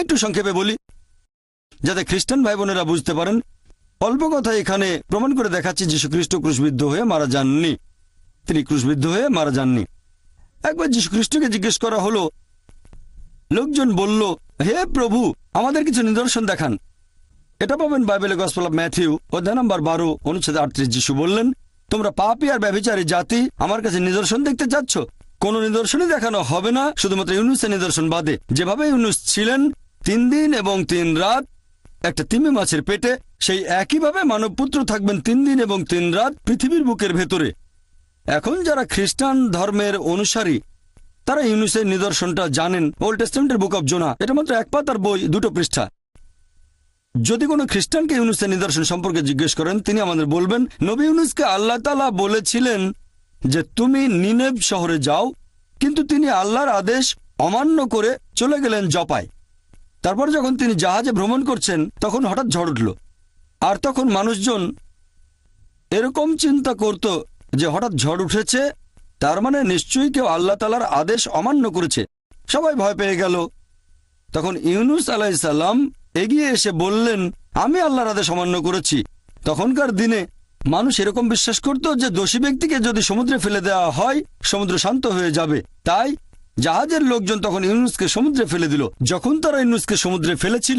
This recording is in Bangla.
একটু সংক্ষেপে বলি। যাতে খ্রিস্টান ভাই বোনেরা বুঝতে পারেন, অল্প কথা এখানে প্রমাণ করে দেখাচ্ছি যীশু খ্রিস্ট ক্রুশবিদ্ধ হয়ে মারা যাননি। তিনি ক্রুশবিদ্ধ হয়ে মারা যাননি। একবার যীশু খ্রিস্টকে জিজ্ঞেস করা হলো, লোকজন বলল, হে প্রভু, আমাদের কিছু নিদর্শন দেখান। এটা পাবেন বাইবেলে গসপল ম্যাথিউ অধ্যায় নম্বর বারো, অনুচ্ছেদ আটত্রিশ, যিশু বললেন, তোমরা পাপি আর ব্যভিচারী জাতি, আমার কাছে নিদর্শন দেখতে চাচ্ছ? কোন নিদর্শনই দেখানো হবে না, শুধুমাত্র ইউনুসের নিদর্শন বাদে। যেভাবে ইউনুস ছিলেন তিন দিন এবং তিন রাত, একটা তিমি মাছের পেটে, সেই একইভাবে মানবপুত্র থাকবেন তিন দিন এবং তিন রাত পৃথিবীর বুকের ভেতরে। এখন যারা খ্রিস্টান ধর্মের অনুসারী, তারা ইউনুসের নিদর্শনটা জানেন, ওল্ড টেস্টামেন্টের বুক অব জোনা। এটা মাত্র এক পাতার বই, দুটো পৃষ্ঠা। যদি কোনো খ্রিস্টানকে ইউনুসের নিদর্শন সম্পর্কে জিজ্ঞেস করেন, তিনি আমাদের বলবেন, নবী ইউনুসকে আল্লাহ তালা বলেছিলেন যে, তুমি নিনেব শহরে যাও। কিন্তু তিনি আল্লাহর আদেশ অমান্য করে চলে গেলেন জপায়। তারপর যখন তিনি জাহাজে ভ্রমণ করছেন, তখন হঠাৎ ঝড় উঠল। আর তখন মানুষজন এরকম চিন্তা করত যে হঠাৎ ঝড় উঠেছে, তার মানে নিশ্চয়ই কেউ আল্লাহ তালার আদেশ অমান্য করেছে। সবাই ভয় পেয়ে গেল। তখন ইউনুস আলাইসাল্লাম এগিয়ে এসে বললেন, আমি আল্লাহর আদেশ অমান্য করেছি। তখনকার দিনে মানুষ এরকম বিশ্বাস করত যে দোষী ব্যক্তিকে যদি সমুদ্রে ফেলে দেওয়া হয়, সমুদ্র শান্ত হয়ে যাবে। তাই জাহাজের লোকজন তখন ইউনুসকে সমুদ্রে ফেলে দিল। যখন তারা ইউনুসকে সমুদ্রে ফেলেছিল